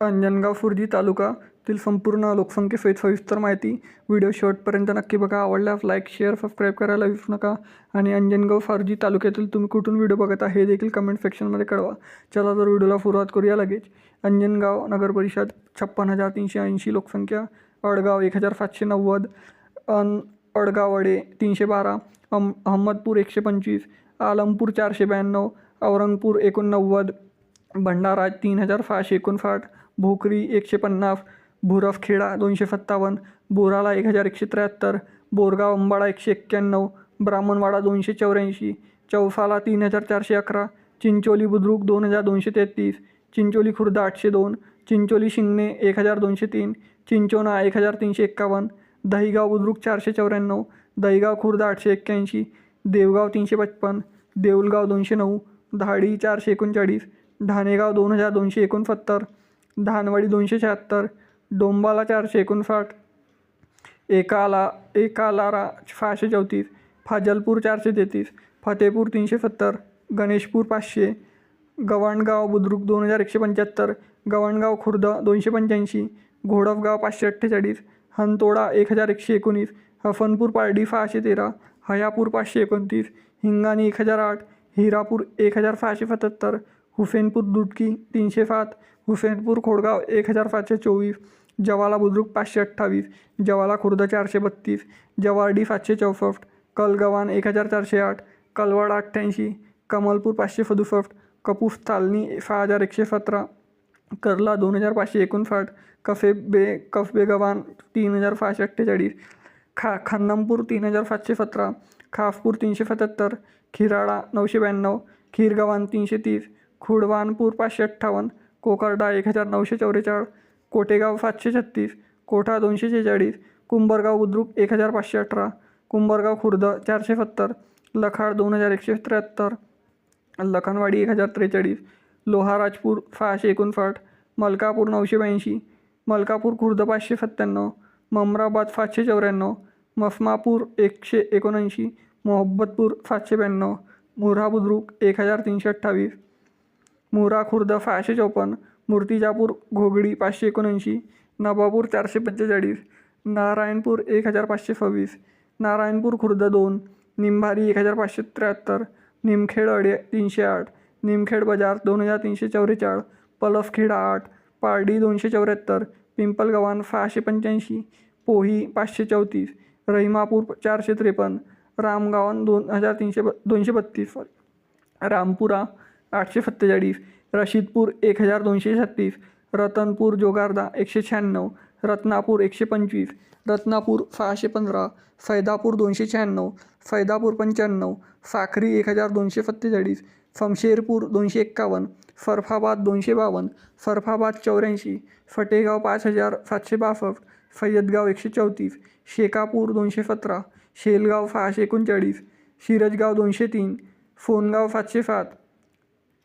अंजनगाव फुर्जी तालुकातील संपूर्ण लोकसंख्येसहित सविस्तर माहिती व्हिडिओ शेवटपर्यंत नक्की बघा. आवडल्यास लाईक शेअर सबस्क्राईब करायला विसरू नका. आणि अंजनगाव फारजी तालुक्यातील तुम्ही कुठून व्हिडिओ बघत आहे हे देखील कमेंट सेक्शनमध्ये कळवा. चला तर व्हिडिओला सुरुवात करूया लगेच. अंजनगाव नगर परिषद छप्पन हजार तीनशे ऐंशी लोकसंख्या अडगाव एक हजार सातशे नव्वद अन अडगावडे तीनशे बारा अम अहमदपूर एकशे पंचवीस आलमपूर चारशे ब्याण्णव औरंगपूर एकोणनव्वद भंडारा तीन हजार सहाशे एकोणसाठ भोकरी एकशे पन्नास भुरफखेडा दोनशे सत्तावन्न बोराला एक हजार एकशे त्र्याहत्तर बोरगाव अंबाडा एकशे एक्क्याण्णव ब्राह्मणवाडा दोनशे चौऱ्याऐंशी चौसाला तीन हजार चारशे अकरा चिंचोली बुद्रुक दोन हजार दोनशे तेहतीस चिंचोली खुर्द आठशे दोन चिंचोली शिंगणे एक हजार दोनशे तीन चिंचोना एक हजार तीनशे एक्कावन्न दहिगाव बुद्रुक चारशे चौऱ्याण्णव दहिगाव खुर्द आठशे एक्क्याऐंशी देवगाव तीनशे पचपन्न देऊलगाव दोनशे नऊ धाडी चारशे एकोणचाळीस ढाणेगाव दोन हजार दोनशे एकोणसत्तर धानवाडी दोनशे शहात्तर डोंबाला चारशे एकोणसाठ एकाला एकालारा सहाशे चौतीस फाजलपूर चारशे तेहतीस फतेपूर तीनशे सत्तर गणेशपूर पाचशे गव्हाणगाव बुद्रुक दोन हजार एकशे पंच्याहत्तर गव्हाणगाव खुर्द दोनशे पंच्याऐंशी घोडपगाव पाचशे अठ्ठेचाळीस हंतोडा एक हजार एकशे एकोणीस हफनपूर पारडी सहाशे तेरा हयापूर पाचशे एकोणतीस हिंगाणी एक हजार आठ हिरापूर एक हजार सहाशे सत्याहत्तर हुसेनपूर दुडकी तीनशे सात हुसेनपूर खोडगाव एक हजार सातशे चोवीस जवाला बुद्रुक पाचशे अठ्ठावीस जवाला खुर्द चारशे बत्तीस जवारडी सातशे चौसष्ट कलगवान एक हजार चारशे आठ कलवड अठ्ठ्याऐंशी कमलपूर पाचशे सदुसष्ट कपूस तालनी सहा हजार एकशे सतरा कर्ला दोन हजार पाचशे एकोणसाठ कफेबे कफबेगवान तीन हजार सहाशे अठ्ठेचाळीस खा खन्नमपूर तीन हजार सातशे सतरा खासपूर तीनशे सत्याहत्तर खिराडा नऊशे ब्याण्णव खीरगवान तीनशे तीस खुडवानपूर पाचशे अठ्ठावन्न कोकर्डा एक हजार नऊशे चौवेचाळीस कोटेगाव सातशे छत्तीस कोठा दोनशे शेहेचाळीस कुंभरगाव बुद्रुक एक हजार पाचशे अठरा कुंभरगाव खुर्द चारशे सत्तर लखाड दोन हजार एकशे त्र्याहत्तर लखनवाडी एक हजार त्रेचाळीस लोहाराजपूर सहाशे एकोणसाठ मलकापूर नऊशे ब्याऐंशी मलकापूर खुर्द पाचशे सत्त्याण्णव ममराबाद सातशे चौऱ्याण्णव मस्मापूर एकशे एकोणऐंशी मोहब्बतपूर सातशे ब्याण्णव मुर्हा बुद्रुक एक हजार तीनशे अठ्ठावीस मुरा खुर्द सहाशे चौपन्न मूर्तिजापूर घोगडी पाचशे एकोणऐंशी नवापूर चारशे पंचेचाळीस नारायणपूर एक हजार पाचशे सव्वीस नारायणपूर खुर्द दोन निंभारी एक हजार पाचशे त्र्याहत्तर निमखेड अडे तीनशे आठ निमखेड बाजार दोन हजार तीनशे चौवेचाळीस पलसखेडा आठ पारडी दोनशे चौऱ्याहत्तर पिंपलगव्हाण सहाशे पंच्याऐंशी पोही पाचशे चौतीस रहिमापूर चारशे त्रेपन्न रामगावन दोन हजार तीनशे ब दोनशे बत्तीस रामपुरा आठशे सत्तेचाळीस रशीदपूर एक हजार दोनशे छत्तीस रतनपूर जोगारदा एकशे शहाण्णव रत्नापूर एकशे पंचवीस रत्नापूर सहाशे पंधरा सैदापूर दोनशे शहाण्णव सैदापूर पंच्याण्णव साखरी एक हजार दोनशे सत्तेचाळीस शमशेरपूर दोनशे एक्कावन्न सरफाबाद दोनशे बावन्न सरफाबाद चौऱ्याऐंशी फटेगाव पाच हजार सातशे बासष्ट सय्यदगाव एकशे चौतीस शेकापूर दोनशे सतरा शेलगाव सहाशे एकोणचाळीस शिरजगाव दोनशे तीन सोनगाव सातशे सात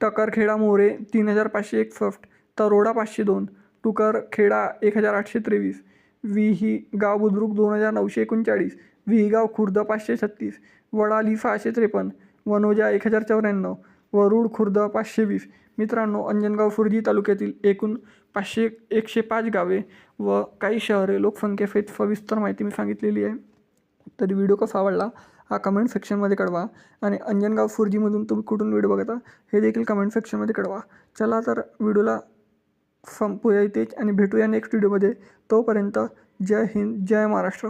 टकरखेडा मोरे तीन हजार पाचशे एकसष्ट तरोडा पाचशे दोन टुकरखेडा एक हजार आठशे तेवीस विही गाव बुद्रुक दोन हजार नऊशे एकोणचाळीस विहीगाव खुर्द पाचशे छत्तीस वडाली सहाशे त्रेपन्न वनोजा एक हजार चौऱ्याण्णव वरुड खुर्द पाचशे वीस. मित्रांनो अंजनगाव फुर्जी तालुक्यातील एकूण पाचशे एकशे पाच गावे व काही शहरे लोकसंख्येसहित सविस्तर माहिती मी सांगितलेली आहे. तरी व्हिडिओ कसा आवडला? हा कमेंट सेक्शनमध्ये कळवा. आणि अंजनगाव फुर्जीमधून तुम्ही कुठून व्हिडिओ बघता हे देखील कमेंट सेक्शनमध्ये कळवा. चला तर व्हिडिओला संपूया इथेच आणि भेटूया नेक्स्ट व्हिडिओमध्ये तोपर्यंत जय हिंद जय महाराष्ट्र.